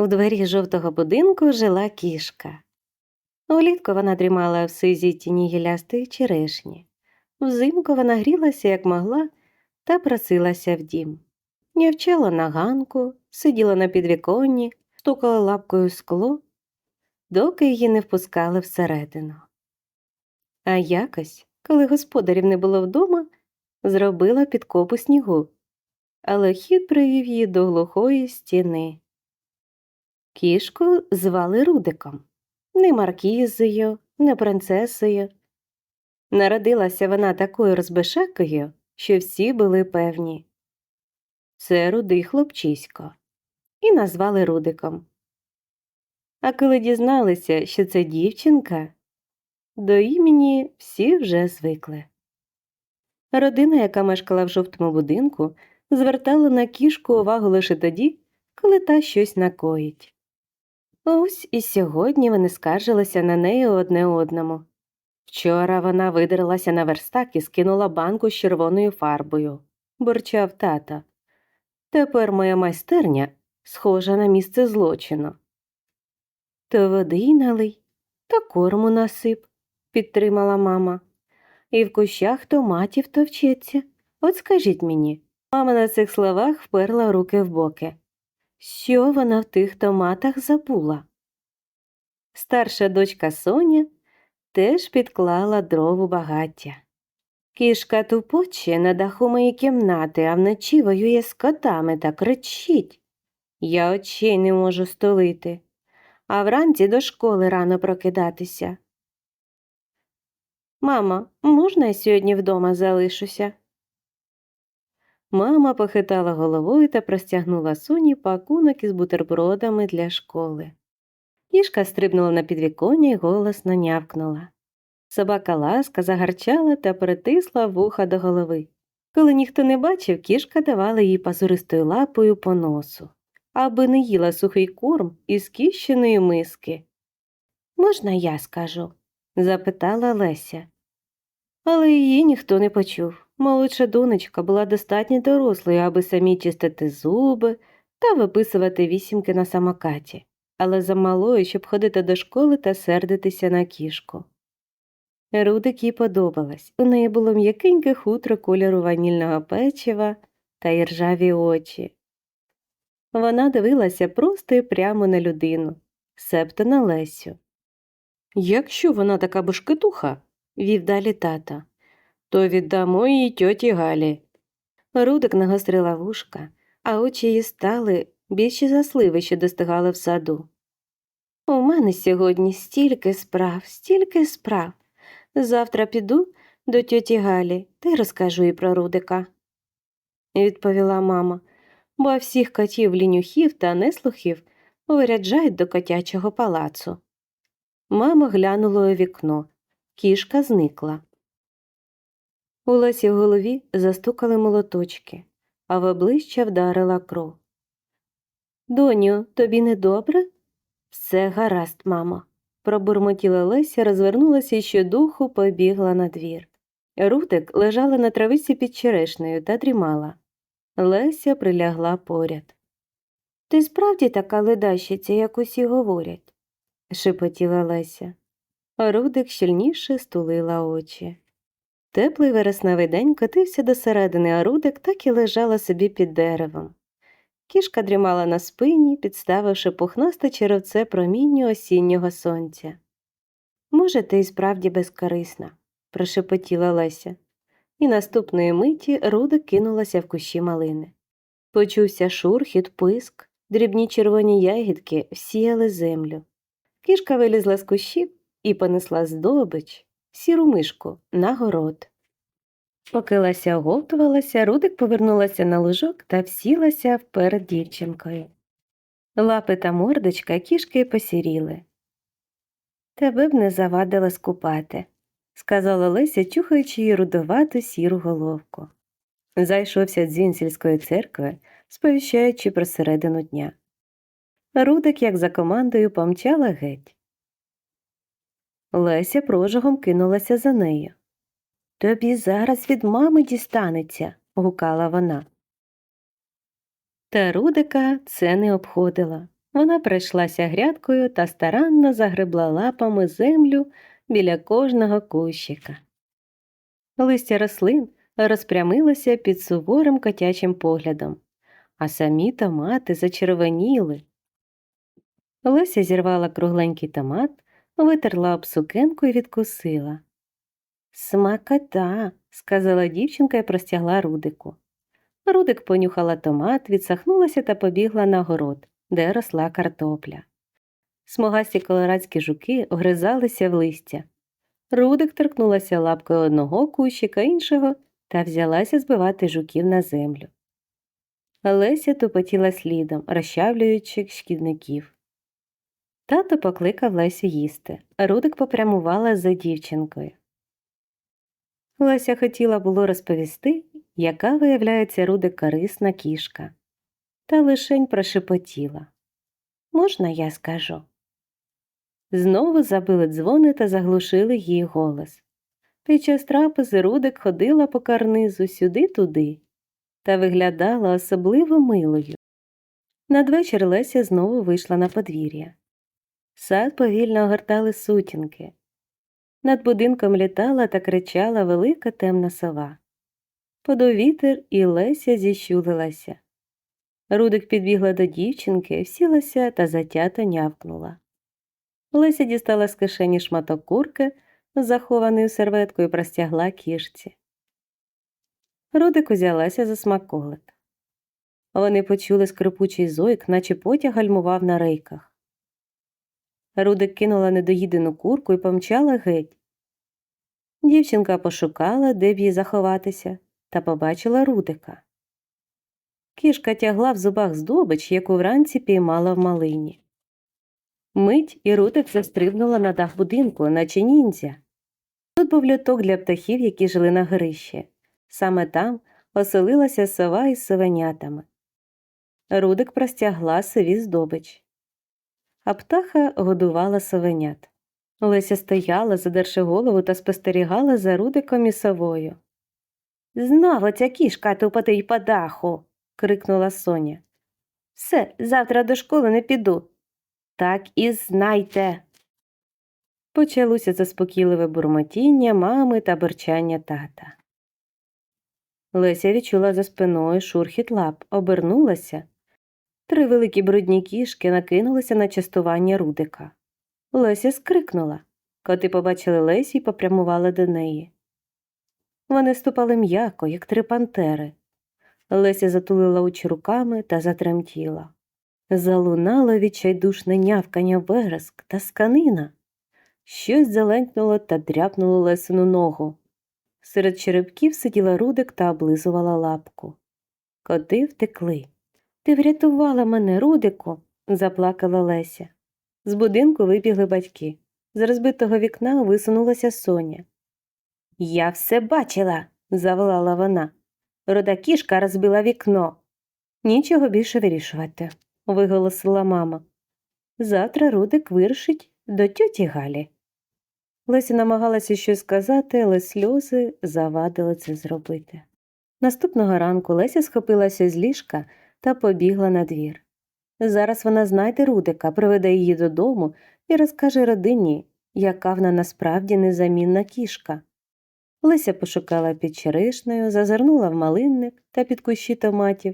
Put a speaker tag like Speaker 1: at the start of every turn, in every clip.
Speaker 1: У дворі жовтого будинку жила кішка. Улітку вона дрімала в сизій тіні гілястої черешні. Взимку вона грілася, як могла, та просилася в дім. Нявчала на ганку, сиділа на підвіконні, стукала лапкою скло, доки її не впускали всередину. А якось, коли господарів не було вдома, зробила підкопу снігу, але хід привів її до глухої стіни. Кішку звали Рудиком, не маркізою, не принцесою. Народилася вона такою розбешакою, що всі були певні. Це рудий хлопчисько, і назвали Рудиком. А коли дізналися, що це дівчинка, до імені всі вже звикли. Родина, яка мешкала в жовтому будинку, звертала на кішку увагу лише тоді, коли та щось накоїть. Ось і сьогодні вони скаржилися на неї одне одному. Вчора вона видерлася на верстак і скинула банку з червоною фарбою, бурчав тата. Тепер моя майстерня схожа на місце злочину. То води налий, та корму насип, підтримала мама. І в кущах томатів товчеться. От скажіть мені. Мама на цих словах вперла руки в боки. Що вона в тих томатах забула? Старша дочка Соня теж підклала дров у багаття. Кішка тупоче на даху моєї кімнати, а вночі воює з котами та кричить. Я очей не можу столити, а вранці до школи рано прокидатися. Мама, можна я сьогодні вдома залишуся? Мама похитала головою та простягнула Соні пакунок із бутербродами для школи. Кішка стрибнула на підвіконня і голосно нявкнула. Собака ласка загарчала та притисла вуха до голови. Коли ніхто не бачив, кішка давала їй пазуристою лапою по носу, аби не їла сухий корм із кіщеної миски. Можна я скажу? запитала Леся. Але її ніхто не почув. Молодша донечка була достатньо дорослою, аби самі чистити зуби та виписувати вісімки на самокаті, але замалою, щоб ходити до школи та сердитися на кішку. Рудик їй подобалась. У неї було м'якеньке хутро кольору ванільного печива та іржаві очі. Вона дивилася просто і прямо на людину, себто на Лесю. Якщо вона така башкетуха, вів далі тата, то віддамо її тьоті Галі. Рудик нагострила вушка, а очі її стали більші за сливи, що достигали в саду. У мене сьогодні стільки справ, стільки справ. Завтра піду до тьоті Галі та розкажу їй про Рудика, відповіла мама, бо всіх котів лінюхів та неслухів виряджають до котячого палацу. Мама глянула у вікно. Кішка зникла. У Лесі в голові застукали молоточки, а в обличчя вдарила кров. Доню, тобі не добре? Все гаразд, мамо пробурмотіла Леся, розвернулася і щодуху побігла на двір. Рудик лежала на травиці під черешнею та дрімала. Леся прилягла поряд. Ти справді така ледащиця, як усі говорять, шепотіла Леся. Рудик щільніше стулила очі. Теплий вересневий день котився до середини, а Рудик так і лежала собі під деревом. Кішка дрімала на спині, підставивши пухнасте черевце промінню осіннього сонця. Може, ти і справді безкорисна, прошепотіла Леся, і наступної миті Руда кинулася в кущі малини. Почувся шурхіт, писк, дрібні червоні ягідки всіяли землю. Кішка вилізла з кущів і понесла здобич, сіру мишку, на город. Поки Леся оговтувалася, Рудик повернулася на лужок та всілася вперед дівчинкою. Лапи та мордочка кішки посіріли. Тебе б не завадило скупати, сказала Леся, чухаючи її рудовату сіру головку. Зайшовся дзвін сільської церкви, сповіщаючи про середину дня. Рудик, як за командою, помчала геть. Леся прожогом кинулася за нею. Тобі зараз від мами дістанеться, гукала вона. Та Рудика це не обходило. Вона пройшлася грядкою та старанно загребла лапами землю біля кожного кущика. Листя рослин розпрямилося під суворим котячим поглядом, а самі томати зачервоніли. Леся зірвала кругленький томат, витерла об сукенку і відкусила. Смакота, сказала дівчинка і простягла Рудику. Рудик понюхала томат, відсахнулася та побігла на город, де росла картопля. Смугасті колорадські жуки огризалися в листя. Рудик торкнулася лапкою одного кущика іншого та взялася збивати жуків на землю. Леся тупотіла слідом, розчавлюючи шкідників. Тато покликав Лесю їсти, Рудик попрямувала за дівчинкою. Леся хотіла було розповісти, яка виявляється Рудик корисна кішка, та лишень прошепотіла. Можна, я скажу? Знову забили дзвони та заглушили її голос. Під час трапези Рудик ходила по карнизу сюди-туди та виглядала особливо милою. Надвечір Леся знову вийшла на подвір'я. Сад повільно огортали сутінки. Над будинком літала та кричала велика темна сова. Подув вітер, і Леся зіщулилася. Рудик підбігла до дівчинки, сілася та затято нявкнула. Леся дістала з кишені шматок курки, захований у серветку, і простягла кішці. Рудик узялася за смаколик. Вони почули скрипучий зойк, наче потяг гальмував на рейках. Рудик кинула недоїдену курку і помчала геть. Дівчинка пошукала, де б їй заховатися, та побачила Рудика. Кішка тягла в зубах здобич, яку вранці піймала в малині. Мить і Рудик застрибнула на дах будинку, наче ніндзя. Тут був льоток для птахів, які жили на горищі. Саме там оселилася сова із совенятами. Рудик простягла сові здобич. А птаха годувала совенят. Леся стояла, задерши голову та спостерігала за Рудиком і совою. Знову ця кішка тупотить по даху. крикнула Соня. Все, завтра до школи не піду. Так і знайте. Почалося заспокійливе бурмотіння мами та бурчання тата. Леся відчула за спиною шурхіт лап, обернулася. Три великі брудні кішки накинулися на частування Рудика. Леся скрикнула. Коти побачили Лесі і попрямували до неї. Вони ступали м'яко, як три пантери. Леся затулила очі руками та затремтіла. Залунало відчайдушне нявкання вереск та сканина. Щось заленькнуло та дряпнуло Лесину ногу. Серед черепків сиділа Рудик та облизувала лапку. Коти втекли. Ти врятувала мене, Рудику, заплакала Леся. З будинку вибігли батьки. З розбитого вікна висунулася Соня. Я все бачила, заволала вона. Рода кішка розбила вікно. Нічого більше вирішувати, виголосила мама. Завтра Рудик вирушить до тьоті Галі. Леся намагалася щось сказати, але сльози завадили це зробити. Наступного ранку Леся схопилася з ліжка та побігла на двір. Зараз вона знайде Рудика, приведе її додому і розкаже родині, яка вона насправді незамінна кішка. Леся пошукала під черешнею, зазирнула в малинник та під кущі томатів.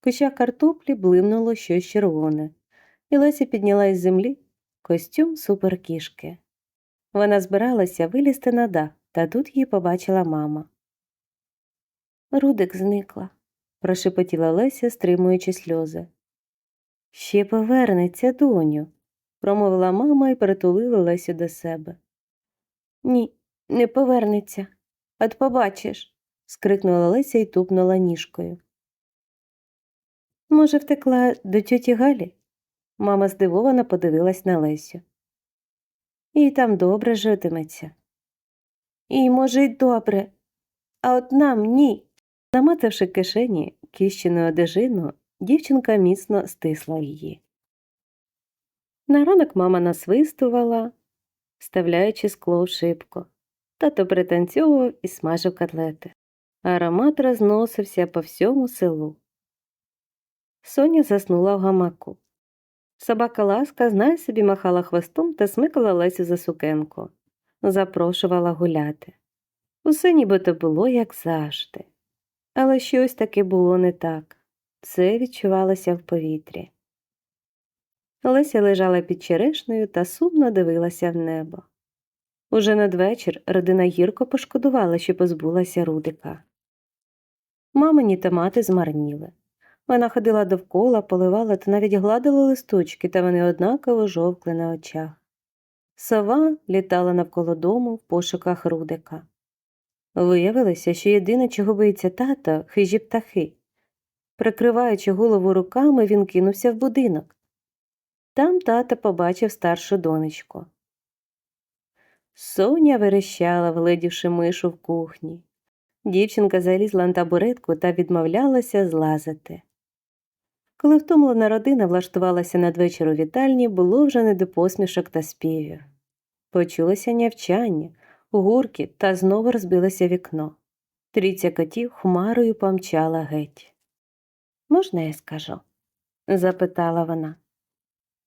Speaker 1: В кущах картоплі блимнуло щось червоне, і Леся підняла із землі костюм суперкішки. Вона збиралася вилізти на дах, та тут її побачила мама. Рудик зникла, прошепотіла Леся, стримуючи сльози. Ще повернеться, доню, промовила мама і притулила Лесю до себе. Ні, не повернеться. От побачиш, скрикнула Леся і тупнула ніжкою. Може, втекла до тьоті Галі? Мама здивовано подивилась на Лесю. І там добре житиметься. І, може, й добре, а от нам ні. Намацавши кишені кіщену одежину, дівчинка міцно стисла її. На ранок мама насвистувала, вставляючи скло в шибку. Тато пританцьовував і смажив котлети. Аромат розносився по всьому селу. Соня заснула в гамаку. Собака ласка знай собі махала хвостом та смикала Лесю за сукенку, запрошувала гуляти. Усе нібито було, як завжди. Але щось таки було не так. Це відчувалося в повітрі. Леся лежала під черешнею та сумно дивилася в небо. Уже надвечір родина гірко пошкодувала, що позбулася Рудика. Мамині та мати змарніли. Вона ходила довкола, поливала та навіть гладила листочки, та вони однаково жовкли на очах. Сова літала навколо дому в пошуках Рудика. Виявилося, що єдине, чого боїться тато, хижі птахи. Прикриваючи голову руками, він кинувся в будинок. Там тато побачив старшу донечку. Соня верещала, вгледівши мишу в кухні. Дівчинка залізла на табуретку та відмовлялася злазити. Коли втомлена родина влаштувалася надвечір у вітальні, було вже не до посмішок та співів. Почулося нявчання, гуркіт та знову розбилося вікно. Трійця котів хмарою помчала геть. Можна я скажу? запитала вона.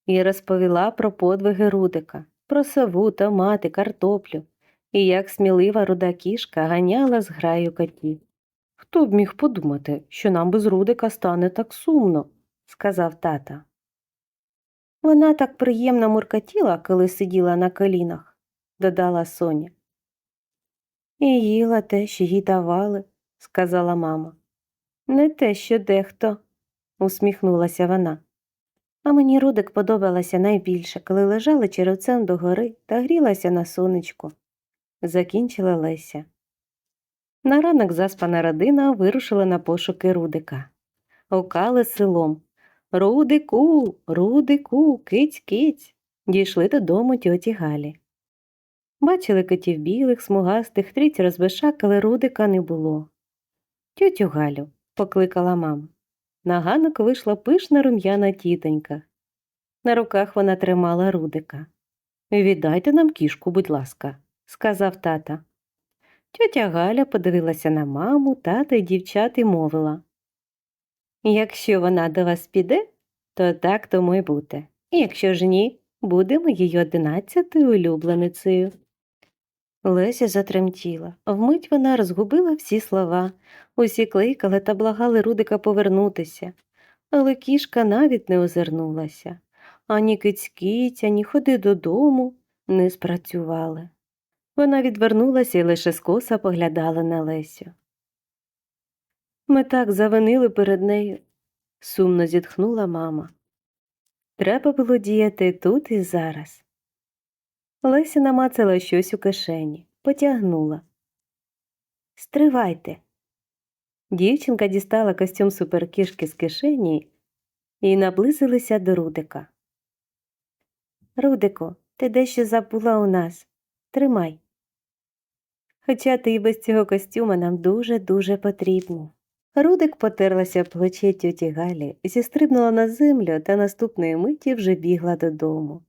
Speaker 1: І розповіла про подвиги Рудика, про сову, томати, картоплю, і як смілива руда кішка ганяла з граю котів. Хто б міг подумати, що нам без Рудика стане так сумно, сказав тата. Вона так приємно муркотіла, коли сиділа на колінах, додала Соня. І їла те, що їй давали, сказала мама. Не те, що дехто, усміхнулася вона. А мені Рудик подобалася найбільше, коли лежала черевцем догори та грілася на сонечку, закінчила Леся. На ранок заспана родина вирушила на пошуки Рудика. Окали селом. Рудику, Рудику, киць, киць. Дійшли додому тьоті Галі. Бачили котів білих, смугастих, тріць розбешак, але Рудика не було. Тьотю Галю, покликала мама. На ганок вийшла пишна рум'яна тітонька. На руках вона тримала Рудика. Віддайте нам кішку, будь ласка, сказав тата. Тьотя Галя подивилася на маму, тата й дівчат і мовила. Якщо вона до вас піде, то так тому й буде. І якщо ж ні, будемо її одинадцятою улюбленицею. Леся затремтіла. Вмить вона розгубила всі слова, усі кликали та благали Рудика повернутися, але кішка навіть не озирнулася. Ані кицькіць, ані ходи додому не спрацювали. Вона відвернулася і лише скоса поглядала на Лесю. Ми так завинили перед нею, сумно зітхнула мама. Треба було діяти тут і зараз. Леся намацала щось у кишені, потягнула. Стривайте. Дівчинка дістала костюм суперкішки з кишені і наблизилися до Рудика. Рудику, ти дещо забула у нас. Тримай. Хоча ти і без цього костюма нам дуже-дуже потрібно. Рудик потерлася в плече тьоті Галі, зістрибнула на землю та наступної миті вже бігла додому.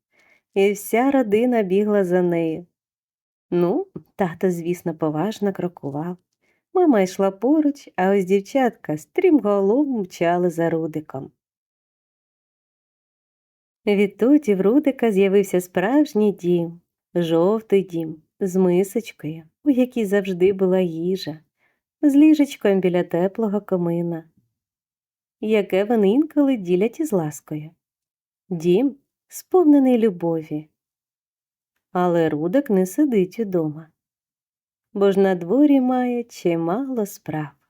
Speaker 1: І вся родина бігла за нею. Ну, тато, звісно, поважно крокував. Мама йшла поруч, а ось дівчатка стрімголов мчали за Рудиком. Відтоді в Рудика з'явився справжній дім, жовтий дім, з мисочкою, у якій завжди була їжа, з ліжечком біля теплого комина, яке вони інколи ділять із ласкою. Дім сповнений любові. Але Рудик не сидить удома, бо ж на дворі має чимало справ.